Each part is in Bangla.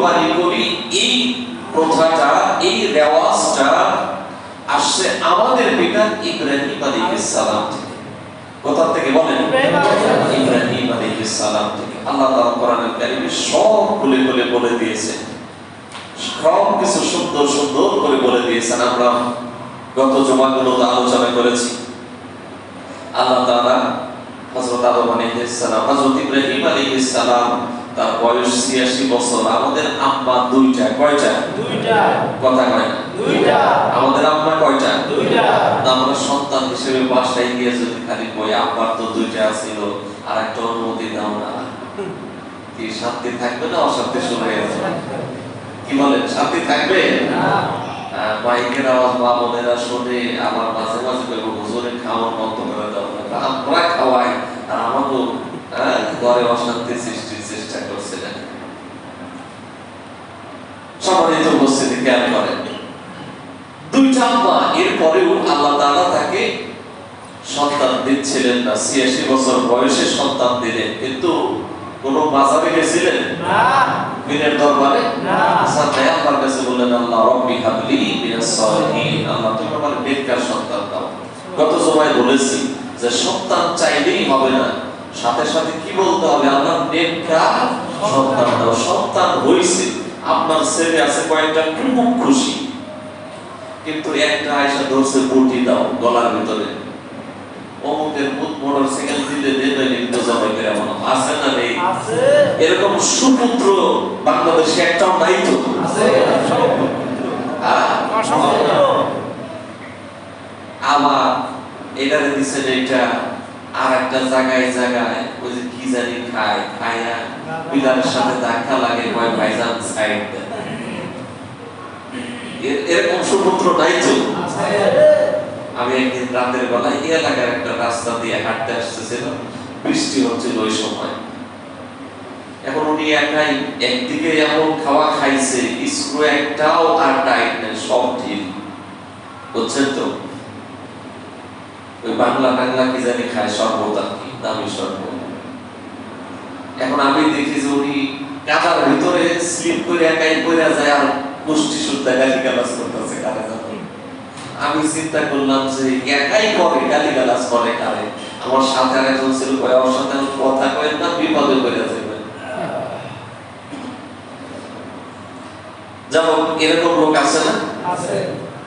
কোরবানি করি এই প্রথাটা এই রেওয়াজটা আসছে আমাদের পিতা ইব্রাহিম আলাইহিস সালাম থেকে। কোথা থেকে বলেন? ইব্রাহিম আলাইহিস সালাম থেকে। আল্লাহ তাআলা কোরআনুল কারীমে সব খুলে খুলে বলে দিয়েছেন সব কিছু সুন্দর সুন্দর করে বলে দিয়েছেন। আমরা গত জমাগুলোতে আলোচনা করেছি। আল্লাহ তাআলা হযরত আদম আলাইহিস সালাম হযরত ইব্রাহিম আলাইহিস সালাম তার বয়স 86 বছর। আমাদের আম্মা দুইটা কয়টা? দুইটা। কথা কয়। না দুইটা। আমাদের আম্মা কয়টা? দুইটা। আমরা সন্তান হিসেবে বাসায় গিয়ে যদি খালি কই আব্বার তো দুইটা ছিল আর একটা অনুমতি দাও না। কি শান্তি থাকবে না অশান্তি শুরু হয়ে যাবে? কি বলেন শান্তি থাকবে? মাইকের আওয়াজ মা বোনেরা শুনে আমার মাঝে মাঝে কইব হুজুরের খাওয়ার বন্ধ করে দাও না আমরা খাওয়াই আর আমাকেও হ্যাঁ, ঘরে অশান্তি সৃষ্টির চেষ্টা করছে না সম্মানিত খেয়াল করেন। দুইটা আম্মা এরপরেও আল্লাহ তাআলা তাকে সন্তান দিচ্ছিলেন না। ছিয়াশি বছর বয়সে সন্তান দিলেন। কিন্তু কোন বাজারে গেছিলেন? না। পীরের দরবারে? না। সাথে আল্লাহর কাছে বললেন আল্লাহ রব্বি হাবলি মিনাস সালিহিন। আল্লাহ তুমি আমার নেককার সন্তান দাও। গত সময় বলেছি যে সন্তান চাইলেই হবে না। সাথে সাথে কি বলতে হবে? আল্লাহ নেককার সন্তান দাও। সন্তান হইছে। আপনার ছেলে আছে কয়েকটা খুব খুশি। কিন্তু একটা আয়সা ধরছে বটি দাও গলার ভিতরে। অমুকের মুখ মোটর সাইকেল দিলে দেবে কিন্তু জবাই করে এমন আছে না নেই? এরকম সুপুত্র বাংলাদেশে একটাও নাই তো? আছে। আবার এটারে দিছেন এটা আর একটা জায়গায় জায়গায়, ওই যে কি জানি খায়, খায়া পিলারের সাথে ধাক্কা লাগে, কয় ভাইজান সাইড এর- এরকম সুপুত্র নাই তো। আমি একদিন রাতের বেলায় এই এলাকার একটা রাস্তা দিয়ে হাঁটতে আসতেছিলাম। বৃষ্টি হচ্ছিল ওই সময়। এখন উনি একাই একদিকে এমন খাওয়া খাইছে, স্ক্রু একটাও আর টাইট নেই, সব ঠিক বুঝছেন তো? ওই বাংলা টাংলা কি জানি খায় আর কি? দামি শরবত এখন আমি দেখি যে উনি কাদার ভিতরে স্লিপ করে একাই পড়ে যায় আর মুষ্টি সুদ্ধা গালি গালাজ করতেছে কারে আমি চিন্তা করলাম যে একাই করে গালি গালাজ করে কারে? আমার সাথে আর একজন ছিল ওর সাথে কথা কয়েন না বিপদে পড়ে যাবে যেমন এরকম লোক আছে না?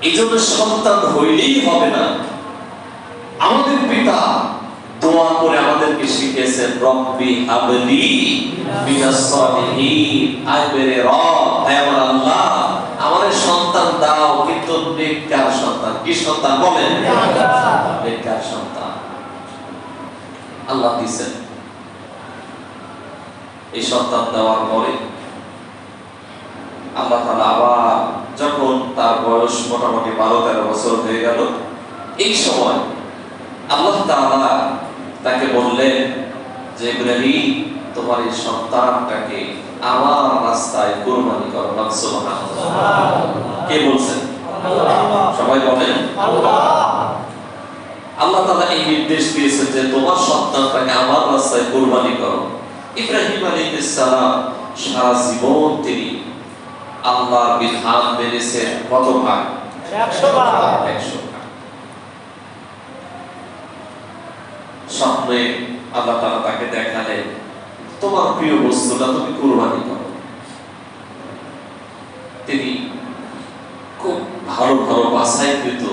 এই জন্য সন্তান হইলেই হবে না। আমাদের পিতা দোয়া করে আমাদেরকে শিখিয়েছেন, রব্বি হাবলি মিনাস সালিহিন। আয় মেরে রব, হে আমার আল্লাহ আমাদের সন্তান দাও, কিন্তু নেককার সন্তান। কি সন্তান বলেন? নেককার সন্তান। আল্লাহ দিয়েছেন। এই সন্তান দেওয়ার পরে আল্লাহ তাআলা আবার যখন তার বয়স মোটামুটি বারো তেরো বছর হয়ে গেল, এই সময় আল্লাহ তাআলা তাকে বললেন যে ইব্রাহিম তোমার এই সন্তানটাকে আমার রাস্তায় কুরবানি করো। কে বলছেন? সবাই বলেন। আল্লাহ। তাআলা এই নির্দেশ দিয়েছেন যে তোমার সন্তানটাকে আমার রাস্তায় কুরবানি করো। ইব্রাহিম আলাইহিস সালাম সারা জীবন তিনি আল্লাহর বিধান মেনেছেন কত একশো 100 স্বপ্নে আল্লাহ তাআলা তাকে দেখালেন তোমার প্রিয় বস্তুটা তুমি কুরবানি করো তিনি খুব ভালো ভালো বাছাইকৃত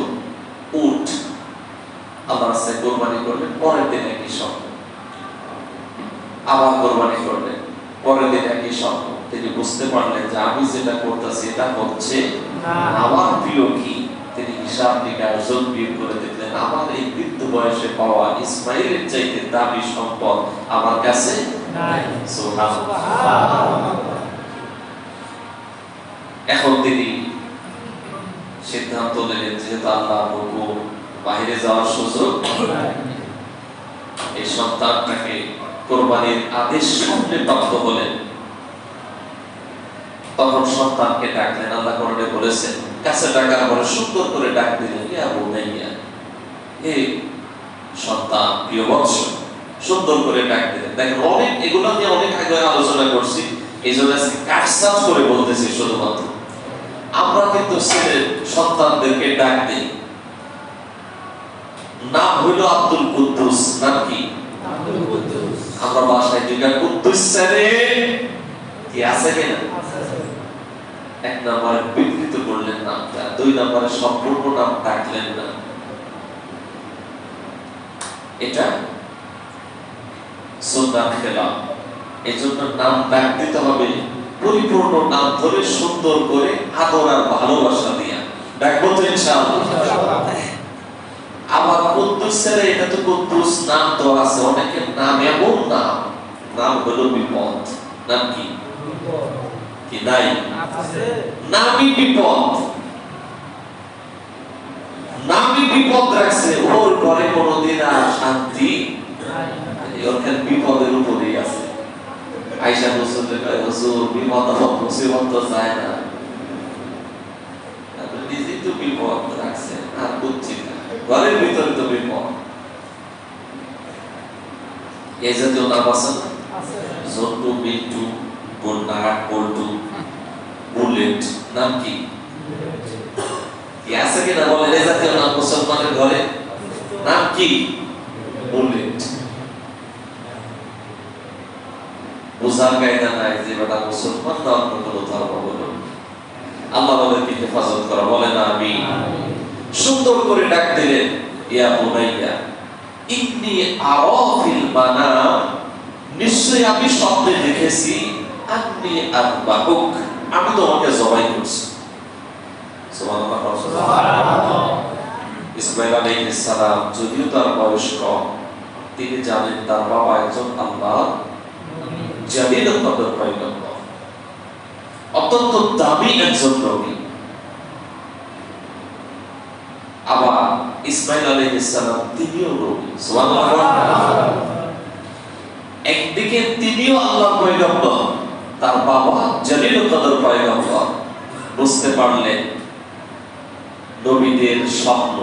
উট আল্লাহ রাস্তায় কোরবানি করলেন, পরের দিন একই স্বপ্ন। আবার কোরবানি করলেন, পরের দিন একই স্বপ্ন। তিনি বুঝতে পারলেন যে আমি যেটা করতেছি, এটা হচ্ছে আমার প্রিয় কি। তিনি হিসাব নিকাশ যোগ বিয়োগ করে দেখলেন, আমার এই বৃদ্ধ বয়সে পাওয়া ইসমাইলের চাইতে দামি সম্পদ আমার কাছে নাই। এখন তিনি সিদ্ধান্ত নিলেন যেহেতু আল্লাহ হুকুম বাইরে যাওয়ার সুযোগ এই সন্তানটাকে কোরবানির আদেশ শুনলে প্রাপ্ত হলেন। তখন সন্তানকে ডাকলেন আল্লাহ কোরআনে বলেছেন কাছে ডাকার পরে সুন্দর করে ডাক দিলেন ইয়া বুনাইয়া সন্তান প্রিয় বৎস সুন্দর করে ডাক দিলেন। দেখেন অনেক এগুলো নিয়ে অনেক আগে আলোচনা করছি এই জন্য করে বলতেছি শুধুমাত্র। আমরা কিন্তু ছেলে সন্তানদেরকে ডাক দিই। নাম হইল আব্দুল কুদ্দুস নাম কি? আমরা বাসায় দুইটা কুদ্দুস ছেলে। কি আছে কিনা? এক নম্বরে বিকৃত করলেন নামটা দুই নম্বরে সম্পূর্ণ নাম ডাকলেন না। এটা সুন্নাত খেলাম এই জন্য নাম দিতে হবে, পরিপূর্ণ নাম ধরে সুন্দর করে আদর ভালোবাসা দিয়া। ডাকবো তো ইনশাআল্লাহ। আবার কুদ্দুসের এটা তো কুদ্দুস নাম তো আছে অনেকের নাম এমন নাম নাম হলো বিপদ। নাম কি? কি নাই? নামই বিপদ। নামই বিপদ রাখছে, ওর ঘরে কোনোদিন আর শান্তি ওখানে বিপদের উপরেই আছে। আইসা বলছে কয় হুজুর, বিপদ হোক মুসিবত তো না। আপনি নিজেই তো বিপদ রাখছেন আর বুঝছি না। ঘরের ভিতরে তো বিপদ। এই জাতীয় নাম আছে জন্টু মিন্টু বন্যা পল্টু বুলেট, নাম কি আছে কিনা বলেন? এই জাতীয় নাম মুসলমানের ঘরে? নাম কি? বুলেট বোঝার কায়দা নাই যে বেটা মুসলমান না অন্য কোনো ধর্ম বলো আল্লাহ আমাদেরকে হেফাজত করা বলে না আমি সুন্দর করে ডাক দিলেন, ইয়া বুনাইয়া, ইন্নি আরাফিল মানাম নিশ্চয়ই আমি স্বপ্নে দেখেছি আপনি আতবাহুক আমি তোমাকে জবাই করছি। সুবহানাল্লাহ। ইসমাইল আলাইহিস সালাম, যদিও তার বয়স কম তিনি জানেন তার বাবা একজন আল্লাহ। জালিল কদর পয়গম্বর অত্যন্ত দামি একজন নবী আবার ইসমাইল আলাইহিস সালাম তিনিও নবী একদিকে তিনিও আল্লাহ পয়গম্বর তার বাবা জালিল কদর পয়গম্বর বুঝতে পারলেন নবীদের স্বপ্ন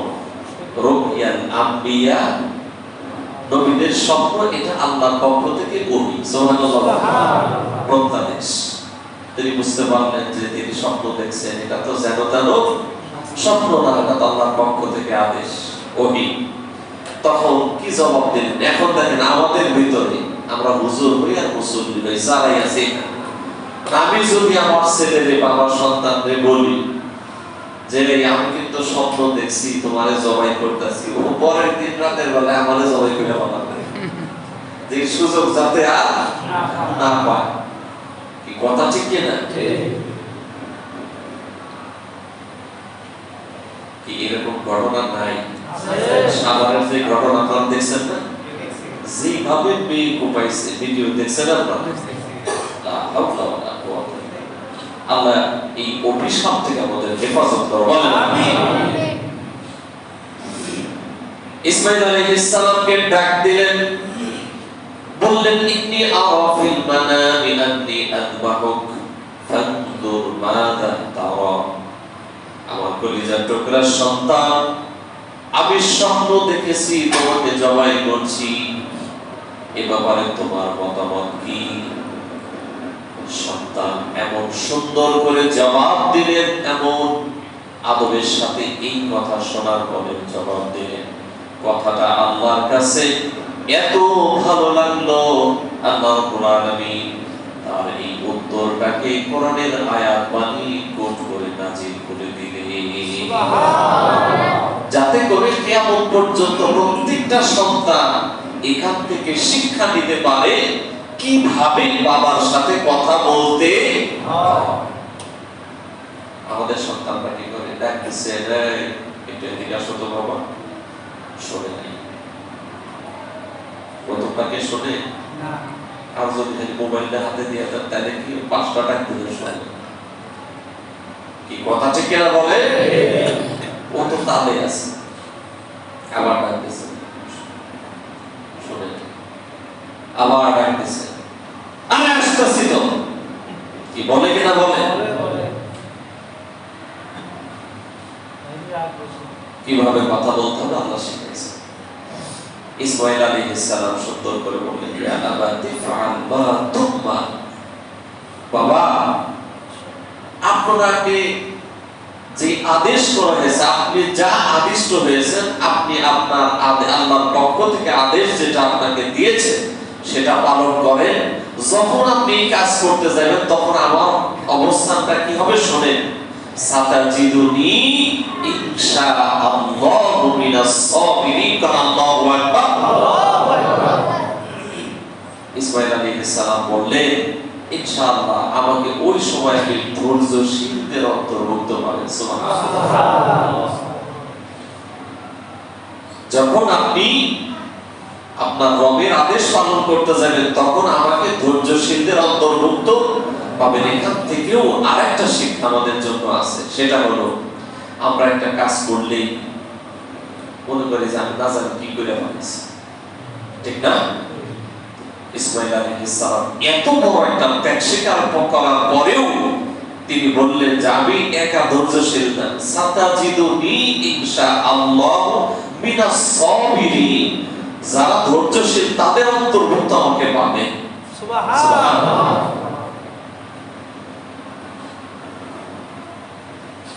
রোহিয়াল আম্বিয়া নবীদের স্বপ্ন এটা আল্লাহর পক্ষ থেকে ওহি প্রত্যাদেশ তিনি বুঝতে পারলেন যে তিনি স্বপ্ন দেখছেন এটা তো যেন তেন স্বপ্ন না এটা আল্লাহর পক্ষ থেকে আদেশ ওহি তখন কি জবাব দিলেন? এখন দেখেন আমাদের ভিতরে আমরা হুজুর হই আর মুসল্লি হই যারাই আছি আমি যদি আমার ছেলেরে বাবার সন্তানরে বলি যে আমি কিন্তু স্বপ্ন দেখছি তোমারে জবাই করতেছি। ও পরের দিন রাতের বেলায় আমারে জবাই করে বানাবে। যে সুযোগ যাতে আর না পায়। কি কথা ঠিক না? কি এরকম ঘটনা নাই? সাভারের যে ঘটনা আপনারা দেখছেন না? যেভাবে মেয়ে কোপাইছে ভিডিও দেখছেন আপনারা? আল্লাহ এই অভিশাপ থেকে আমাদের হেফাজত করো ইসমাইল আলাইহিস সালামকে ডাক দিলেন। বললেন ইন্নী আরা ফিল মানামি আন্নী আযবাহুক ফানজুর মাযা তারা। আমার কলিজার টুকরা সন্তান আমি স্বপ্ন দেখেছি তোমাকে জবাই করছি। এ ব্যাপারে তোমার মতামত কি? সন্তান এমন সুন্দর করে জবাব দিলেন এমন আদবের সাথে এই কথা শোনার পরে জবাব দিলেন কথাটা আল্লাহর কাছে এত ভালো লাগল আল্লাহ তার এই উত্তরটাকে কোরআনের আয়াত বাণী কোট করে নাজিল করে দিলে যাতে করে কিয়ামত পর্যন্ত প্রত্যেকটা সন্তান এখান থেকে শিক্ষা নিতে পারে কীভাবে বাবার সাথে কথা বলতে আমাদের সন্তানরা কি করে? ডাকতেছে একটু এদিকে আসো তো বাবা। শোনে নাই প্রথমটাকে শোনে? আর যদি মোবাইলটা হাতে দিয়ে দেন তাহলে কি পাঁচটা ডাকতে শোনে। কি কথা ঠিক কিনা বলে? ও তো তালে আছে। আবার ডাকতেছে শোনে আবার ডাকতেছে। আমি আসতেছি তো। কি বলে কিনা বলে? কীভাবে কথা বলতে হবে আল্লাহ শিখেছে ইসমাইল আলাইহিস সালাম সুন্দর করে বললেন বাবা, আপনাকে যে আদেশ করা হয়েছে, আপনি যা আদিষ্ট হয়েছেন, আপনি আপনার আল্লাহর পক্ষ থেকে আদেশ যেটা আপনাকে দিয়েছে সেটা পালন করেন। যখন আপনি কাজ করতে যাবেন, তখন আমার অবস্থানটা কি হবে শোনেন। আমাকে ওই সময় আপনি ধৈর্যশীলদের অন্তর্ভুক্ত সুবহানাল্লাহ। যখন আপনি আপনার রবের আদেশ পালন করতে যাবেন, তখন আমাকে ধৈর্যশীলদের অন্তর্ভুক্ত পাবেন। এখান থেকেও আরেকটা শিক্ষা আমাদের জন্য আছে, সেটা হলো আমরা একটা কাজ করলেই মনে করি যে আমি না জানি কি করে পাচ্ছি ঠিক না? ইসমাইল এত বড় একটা ত্যাগ স্বীকার করার পরেও তিনি বললেন যে আমি একা ধৈর্যশীল না। ইনশাআল্লাহ মিনাস সাবিরিন। যারা ধৈর্যশীল তাদের অন্তর্ভুক্ত আমাকে পাবে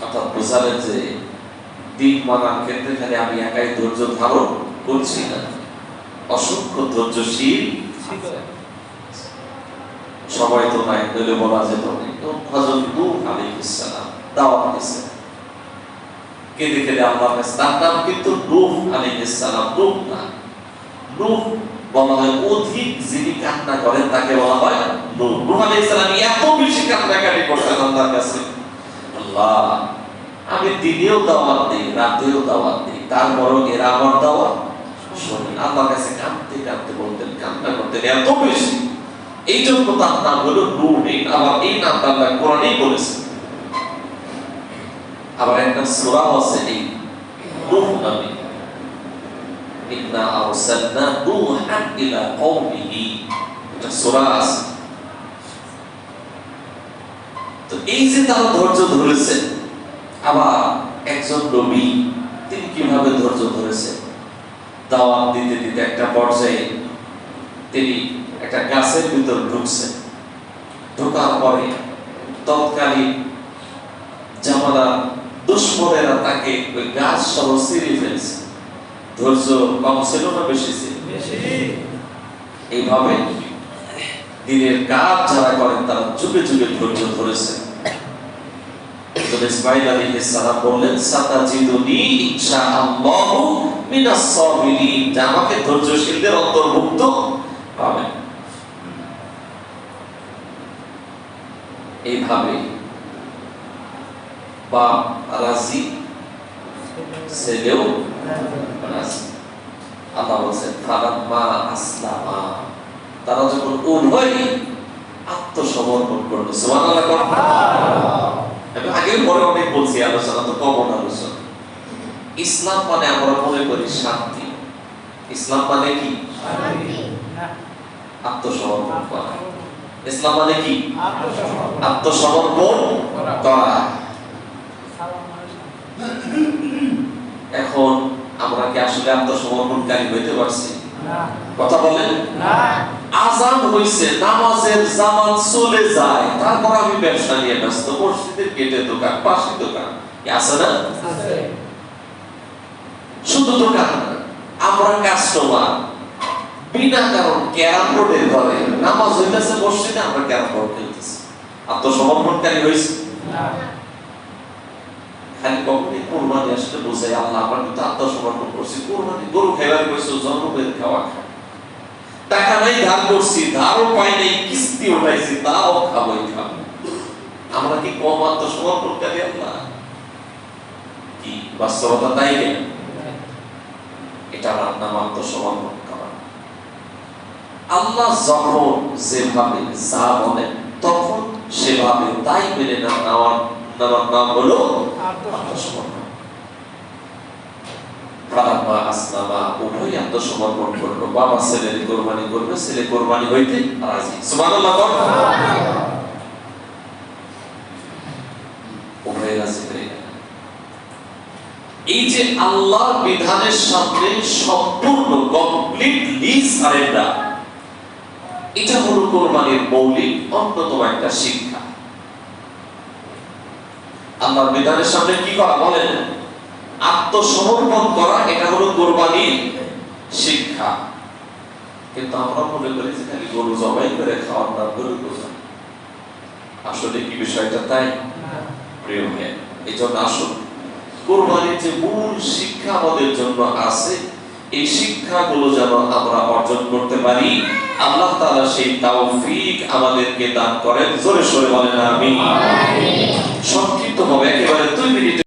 অর্থাৎ বোঝালেন যে দিন মানার ক্ষেত্রে খালি আমি একাই ধৈর্য ধারণ করছি না। অসংখ্য ধৈর্যশীল সবাই তো নাই নইলে বলা যেত না। তো হযরত নূহ আলাইহিস সালাম দাওয়াত দিয়েছেন কেঁদে কেঁদে আল্লাহর কাছে তার নাম কিন্তু নূহ আলাইহিস সালাম নূহ না। নূহ বলা হয় অধিক যিনি কান্না করেন তাকে বলা হয় নূহ নূহ আলাইহিস সালাম এত বেশি কান্নাকাটি করতেন আল্লাহর কাছে। আল্লাহ, আমি দিনেও দাওয়াত দিই, রাতেও দাওয়াত দিই, তারপরও এরা আমার দাওয়াত? শোনেন, আল্লাহর কাছে কাঁদতে কাঁদতে বলতেন, কান্না করতেন এত বেশি। এই জন্য তার নাম হলো নূর এই আবার এই নামটা আল্লাহ কোরআনেই বলেছেন আবার একটা সূরা আছে এই নূহ নামে। ইন্না আরসালনা নূহান ইলা কওমিহি এটা সূরা আছে তো এই যে তারা ধৈর্য ধরেছে, আবার একজন নবী, তিনি কীভাবে ধৈর্য ধরেছেন দাওয়াত দিতে দিতে একটা পর্যায়ে তিনি একটা গাছের ভিতর ঢুকছেন। ঢোকার পরে তৎকালীন জামালা দুশ্মনেরা তাকে ওই গাছ সহ ছিঁড়ে ফেলছে। ধৈর্য কম ছিল। না বেশি। ছিল এইভাবে দিনের কাজ যারা করেন তারা যুগে যুগে ধৈর্য ধরেছে। ইসমাইল আলাইহিস সালাম বললেন সাতাজিদুনি ইনশাআল্লাহু মিনাস সাবিরিন। আমাকে ধৈর্যশীলদের অন্তর্ভুক্ত পাবেন এইভাবে বাপ রাজি ছেলেও আল্লাহ বলছেন ফালাম্মা আসলামা। তারা যখন উভয় আত্মসমর্পণ করল। সুবহানাল্লাহ আগেও পরে অনেক বলছি, আলোচনা তো কমন আলোচনা। ইসলাম মানে আমরা মনে করি শান্তি। ইসলাম মানে কি? আত্মসমর্পণ করা। ইসলাম মানে কি? আত্মসমর্পণ করা। এখন আমরা কি আসলে আত্মসমর্পণকারী হইতে পারছি। কথা বলেন আজান হইছে নামাজের জামাত চলে যায় তারপর আমি ব্যবসা নিয়ে ব্যস্ত মসজিদের গেটে দোকান পাশে দোকান। আছে না? শুধু দোকান আমরা কাস্টমার বিনা কারণ ক্যারাম বোর্ডের ঘরে নামাজ হইতেছে মসজিদে আমরা ক্যারাম বোর্ড খেলতেছি। আত্মসমর্পণকারী হয়েছে না। খালি কখনই কোরবানি আসলে বোঝাই, আল্লাহ আমার কিন্তু আত্মসমর্পণ করছি। গরু খাইবার কইছো জন্ম করে খাওয়া খায়। টাকা নাই, ধার করছি, ধারও পাই নাই, কিস্তি উঠাইছি, তাও খাব। আমরা কি কম আল্লাহ? কি, বাস্তবতা তাই কেন? এটা আত্মসমর্পণ করা আল্লাহ যখন যেভাবে যা বলেন, তখন সেভাবে তাই মেনে না নেওয়ার নেওয়ার নাম হলো আত্মসমর্পণ আত্মসমর্পণ ফালাম্মা আসলামা উভয় আত্মসমর্পণ করল বাবা ছেলের কোরবানি করবে ছেলে কোরবানি হইতে রাজি সুবহানাল্লাহ উভয় রাজি হয়ে গেল এই যে আল্লাহর বিধানের সামনে সম্পূর্ণ কমপ্লিটলি সারেন্ডার এটা হলো কোরবানির মৌলিক অন্যতম একটা শিক্ষা আল্লাহর বিধানের সামনে কি করা বলেন? আত্মসমর্পণ করা এটা হলো কোরবানির শিক্ষা। কিন্তু আমরা মনে করি যে খালি গরু জবাই করে খাওয়ার গরু বোঝা। আসলে কি বিষয়টা তাই? প্রিয় এই জন্য আসুন। কোরবানির যে মূল শিক্ষা আমাদের জন্য আছে এই শিক্ষাগুলো যেন আমরা অর্জন করতে পারি আল্লাহ তাআলা সেই তৌফিক আমাদেরকে দান করেন। জোরে সোরে বলেন আমি সংক্ষিপ্ত হবে একেবারে দুই মিনিট